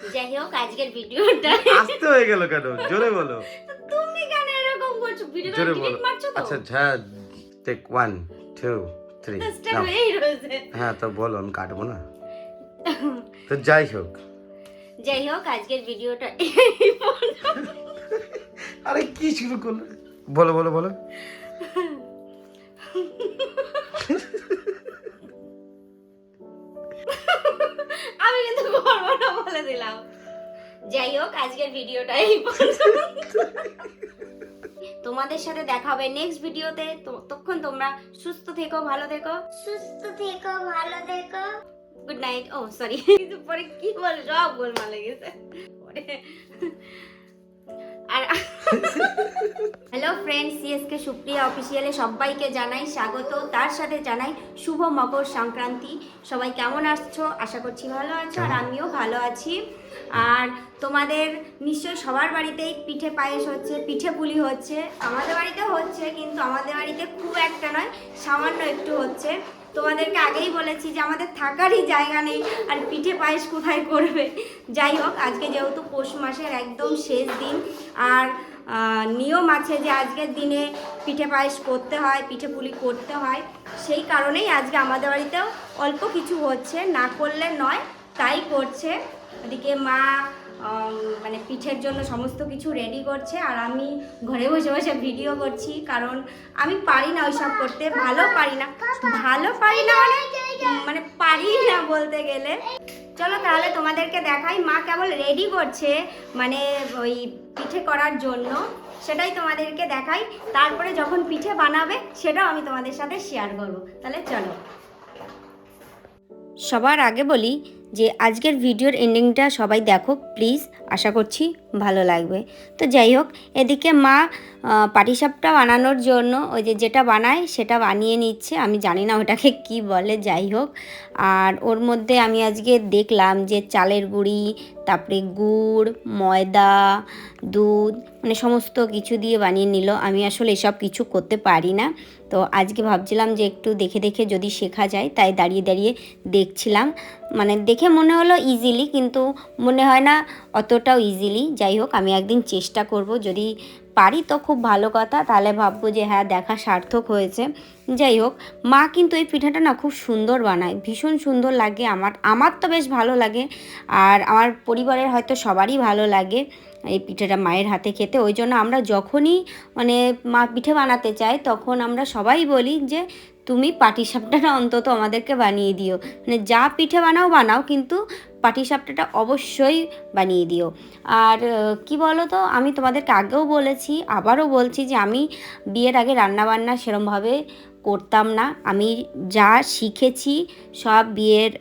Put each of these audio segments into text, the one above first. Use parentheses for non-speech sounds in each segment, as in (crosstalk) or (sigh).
যাই হোক আজকের ভিডিওটা। আসতে হয়ে গেল কেন? জোরে বলো। তুমি কেন এরকম করছ? ভিডিওটা জোরে বলো। আচ্ছা হ্যাঁ টেক ওয়ান টু থ্রি হ্যাঁ তো বলো আমি কাটবো না। তো যাই হোক। যাই হোক আজকের ভিডিওটা আরে কি শুরু করল? বলো বলো বলো। (laughs) আমি কিন্তু করব না বলে দিলাম। যাই হোক আজকের ভিডিওটা এই। তোমাদের সাথে দেখা হবে নেক্সট ভিডিওতে। ততক্ষণ তোমরা সুস্থ থেকো ভালো থেকো। সুস্থ থেকো ভালো থেকো। গুড নাইট ও সরি কিছু পরে কি বল সব গোলমাল লেগেছে পরে আর হ্যালো ফ্রেন্ডস সিএসকে সুপ্রিয়া অফিসিয়ালে সবাইকে জানাই স্বাগত। তার সাথে জানাই শুভ মকর সংক্রান্তি। সবাই কেমন আসছো আশা করছি ভালো আছো আর আমিও ভালো আছি। আর তোমাদের নিশ্চয় সবার বাড়িতেই পিঠে পায়েস হচ্ছে পিঠে পুলি হচ্ছে। আমাদের বাড়িতেও হচ্ছে কিন্তু আমাদের বাড়িতে খুব একটা নয় সামান্য একটু হচ্ছে। তোমাদেরকে আগেই বলেছি যে আমাদের থাকারই জায়গা নেই আর পিঠে পায়েস কোথায় করবে? যাই হোক আজকে যেহেতু পৌষ মাসের একদম শেষ দিন আর নিয়ম আছে যে আজকের দিনে পিঠে পায়েস করতে হয়, পিঠে পুলি করতে হয়। সেই কারণেই আজকে আমাদের বাড়িতেও অল্প কিছু হচ্ছে, না করলে নয়, তাই করছে। ওদিকে মা মানে পিঠের জন্য সমস্ত কিছু রেডি করছে আর আমি ঘরে বসে বসে ভিডিও করছি কারণ আমি পারি না ওইসব করতে, ভালো পারি না। ভালো পারি না মানে মানে পারি না বলতে গেলে। চলো তাহলে তোমাদেরকে দেখাই, মা কেবল রেডি করছে মানে ওই পিঠে করার জন্য। সেটাই তোমাদেরকে দেখাই, তারপরে যখন পিঠে বানাবে সেটাও আমি তোমাদের সাথে শেয়ার করব। তাহলে চলো। সবার আগে বলি যে আজকের ভিডিওর এন্ডিংটা সবাই দেখো প্লিজ আশা করছি ভালো লাগবে। তো যাই হোক, এদিকে মা পাটিসাপটা বানানোর জন্য ওই যে যেটা বানায় সেটা বানিয়ে নিচ্ছে। আমি জানি না ওটাকে কি বলে, যাই হোক। আর ওর মধ্যে আমি আজকে দেখলাম যে চালের গুঁড়ি তারপরে গুড়, ময়দা, দুধ মানে সমস্ত কিছু দিয়ে বানিয়ে নিল। আমি আসলে এসব কিছু করতে পারি না। তো আজকে ভাবছিলাম যে একটু দেখে দেখে যদি শেখা যায়, তাই দাঁড়িয়ে দাঁড়িয়ে দেখছিলাম। মানে দেখে মনে হলো ইজিলি কিন্তু মনে হয় না অতটাও ইজিলি যাই হোক, আমি একদিন চেষ্টা করব যদি পারি তো খুব ভালো কথা, তাহলে ভাববো যে হ্যাঁ দেখা সার্থক হয়েছে। যাই হোক, মা কিন্তু এই পিঠাটা না খুব সুন্দর বানায়, ভীষণ সুন্দর লাগে আমার আমার তো বেশ ভালো লাগে। আর আমার পরিবারের হয়তো সবারই ভালো লাগে এই পিঠাটা মায়ের হাতে খেতে, ওই জন্য আমরা যখনই মানে মা পিঠে বানাতে চাই তখন আমরা সবাই বলি যে তুমি পাটিসাপটাটা অন্তত আমাদেরকে বানিয়ে দিও। মানে যা পিঠে বানাও বানাও, কিন্তু পাটিসাপটাটা অবশ্যই বানিয়ে দিও। আর কি বলো তো আমি তোমাদেরকে আগেও বলেছি, আবারও বলছি যে আমি বিয়ের আগে রান্নাবান্না সেরমভাবে করতাম না। আমি যা শিখেছি, সব বিয়ের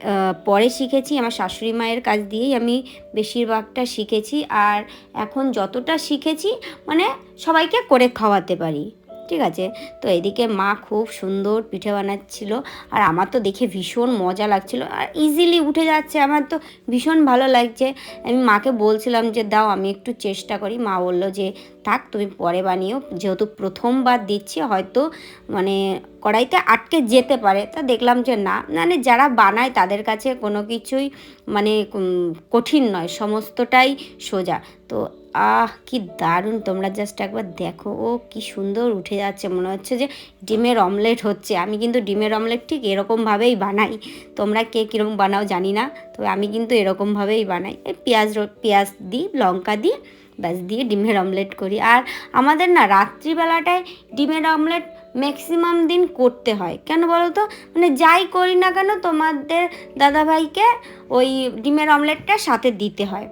পরে শিখেছি। আমার শাশুড়ি মায়ের কাছ দিয়েই আমি বেশিরভাগটা শিখেছি। আর এখন যতটা শিখেছি মানে সবাইকে করে খাওয়াতে পারি। ঠিক আছে? তো এদিকে মা খুব সুন্দর পিঠে বানাচ্ছিল আর আমার তো দেখে ভীষণ মজা লাগছিল আর ইজিলি উঠে যাচ্ছে। আমার তো ভীষণ ভালো লাগছে। আমি মাকে বলছিলাম যে, দাও, আমি একটু চেষ্টা করি। মা বলল যে, থাক, তুমি পরে বানিও। যেহেতু প্রথমবার দিচ্ছি, হয়তো মানে কড়াইতে আটকে যেতে পারে। তা দেখলাম যে, না। মানে যারা বানায় তাদের কাছে কোনো কিছুই মানে কঠিন নয়, সমস্তটাই সোজা। তো আহ, কি দারুণ, তোমরা জাস্ট একবার দেখো। ও কি সুন্দর উঠে যাচ্ছে, মনে হচ্ছে যে ডিমের অমলেট হচ্ছে। আমি কিন্তু ডিমের অমলেট ঠিক এরকমভাবেই বানাই। তোমরা কে কীরকম বানাও জানি না, তবে আমি কিন্তু এরকমভাবেই বানাই। এই পেঁয়াজ পেঁয়াজ দিই, লঙ্কা দিই, ব্যাস দিয়ে ডিমের অমলেট করি। আর আমাদের না রাত্রিবেলাটায় ডিমের অমলেট ম্যাক্সিমাম দিন করতে হয়। কেন বলো তো মানে যাই করি না কেন তোমাদের দাদাভাইকে ওই ডিমের অমলেটটা সাথে দিতে হয়।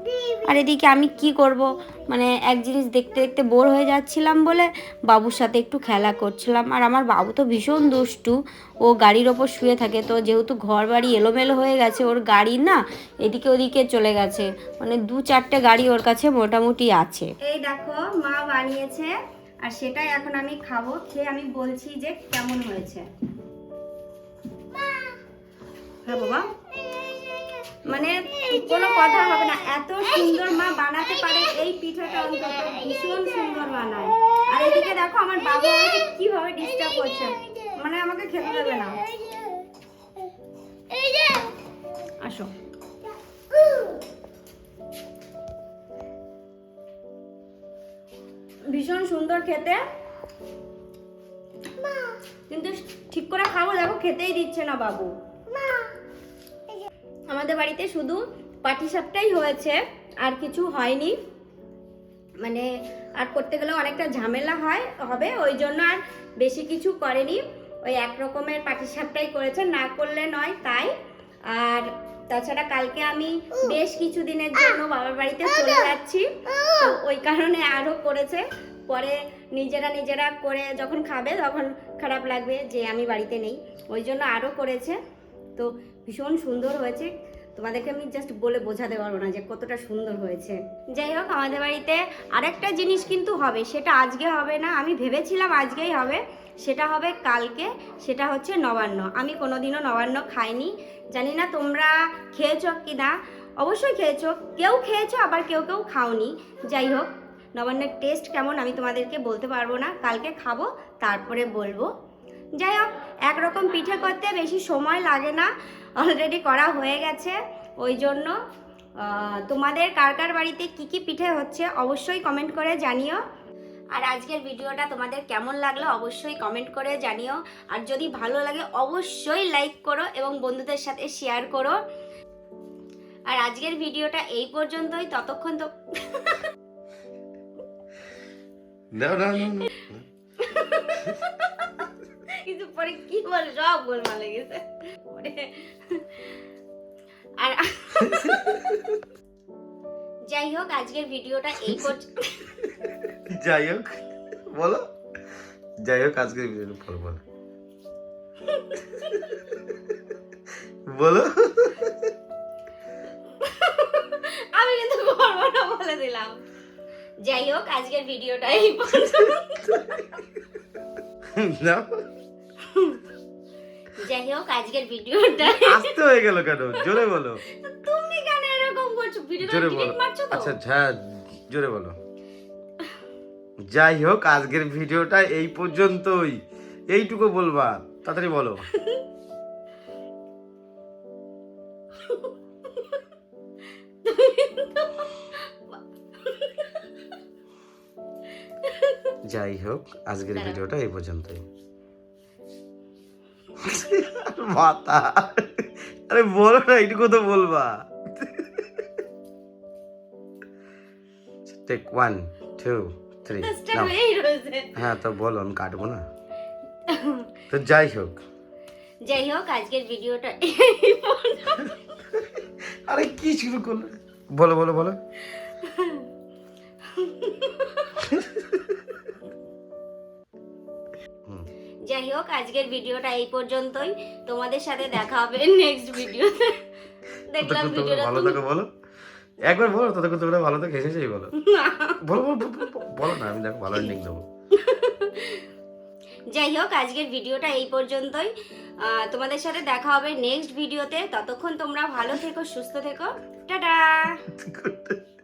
আর এদিকে আমি কি করব? মানে এক জিনিস দেখতে দেখতে বোর হয়ে যাচ্ছিলাম বলে বাবুর সাথে একটু খেলা করছিলাম। আর আমার বাবু তো ভীষণ দুষ্টু। ও গাড়ির ওপর শুয়ে থাকে তো যেহেতু ঘর বাড়ি এলোমেলো হয়ে গেছে, ওর গাড়ি না এদিকে ওদিকে চলে গেছে। মানে দু চারটে গাড়ি ওর কাছে মোটামুটি আছে। এই দেখো মা বানিয়েছে আর সেটাই এখন আমি খাব খেয়ে আমি বলছি যে কেমন হয়েছে। হ্যাঁ বাবা। মানে কোনো কথা হবে না এত সুন্দর মা বানাতে পারে এই পিঠাটা অন্তত ভীষণ সুন্দর বানায়। আর এদিকে দেখো আমার বাবা কীভাবে ডিস্টার্ব করছে। মানে আমাকে খেতে দেবে না। আসো। ভীষণ সুন্দর খেতে। কিন্তু ঠিক করে খাব দেখো খেতেই দিচ্ছে না বাবু। আমাদের বাড়িতে শুধু পাটিসাপটাই হয়েছে আর কিছু হয়নি। মানে আর করতে গেলে অনেকটা ঝামেলা হয় হবে ওই জন্য আর বেশি কিছু করেনি। ওই এক রকমের পাটিসাপটাই করেছে না করলে নয় তাই। আর তাছাড়া কালকে আমি বেশ কিছু দিনের জন্য বাবার বাড়িতে চলে যাচ্ছি। ওই কারণে আরও করেছে। পরে নিজেরা নিজেরা করে যখন খাবে তখন খারাপ লাগবে যে আমি বাড়িতে নেই। ওই জন্য আরও করেছে। তো ভীষণ সুন্দর হয়েছে। তোমাদেরকে আমি জাস্ট বলে বোঝাতে পারব না যে কতটা সুন্দর হয়েছে। যাই হোক, আমাদের বাড়িতে আরেকটা জিনিস কিন্তু হবে, সেটা আজকে হবে না, আমি ভেবেছিলাম আজকেই হবে। সেটা হবে কালকে, সেটা হচ্ছে নবান্ন। আমি কোনোদিনও নবান্ন খাইনি। জানি না তোমরা খেয়েছো কি না অবশ্যই খেয়েছো, কেউ খেয়েছো, আবার কেউ কেউ খাওনি। যাই হোক। নবান্নের টেস্ট কেমন আমি তোমাদেরকে বলতে পারব না। কালকে খাব, তারপরে বলব। যাই হোক, একরকম পিঠে করতে বেশি সময় লাগে না। অলরেডি করা হয়ে গেছে। ওই জন্য তোমাদের কার কার বাড়িতে কি কি পিঠে হচ্ছে অবশ্যই কমেন্ট করে জানিও। আর আজকের ভিডিওটা তোমাদের কেমন লাগল অবশ্যই কমেন্ট করে জানিও। আর যদি ভালো লাগে, অবশ্যই লাইক করো এবং বন্ধুদের সাথে শেয়ার করো। আর আজকের ভিডিওটা এই পর্যন্তই। ততক্ষণ তো না না না না। কিন্তু পরে কি বল? সব গোলমাল গেছে। পরে আর যাই হোক আজকের ভিডিওটা এই পর্যন্ত যাই হোক বলো। যাই হোক আজকে বলো বলো। বলো। আমি কিন্তু করব না বলে দিলাম। যাই হোক আজকের ভিডিওটা এই না। যাই হোক আজকের ভিডিওটা আসতে হয়ে গেল কেন? জোরে বলো। তুমি কেন এরকম করছ? ভিডিওটা জোরে বলো। আচ্ছা হ্যাঁ জোরে বলো। যাই হোক আজকের ভিডিওটা এই পর্যন্তই। এইটুকু বলবা তাড়াতাড়ি বলো। যাই হোক আজকের ভিডিওটা এই পর্যন্তই। (laughs) মাথা। আরে বলো না এইটুকু তো বলবা। টেক ওয়ান টু থ্রি হ্যাঁ তো বলো আমি কাটবো না। তো যাই হোক। যাই হোক আজকের ভিডিওটা আরে কি শুরু করল? বলো বলো বলো। (laughs) যাই হোক আজকের ভিডিওটা এই পর্যন্তই। তোমাদের সাথে দেখা হবে নেক্সট ভিডিওতে। দেখলাম ভিডিওটা ভালো থাকো বলো। একবার বলো ততক্ষণ তোমরা ভালো থাকো এসেছেই বলো। বলো বলো বলো, না আমি দেখো ভালো এন্ডিং দেবো। যাই হোক আজকের ভিডিওটা এই পর্যন্তই। আহ, তোমাদের সাথে দেখা হবে নেক্সট ভিডিওতে। ততক্ষণ তোমরা ভালো থেকো সুস্থ থেকো। টাটা! (laughs)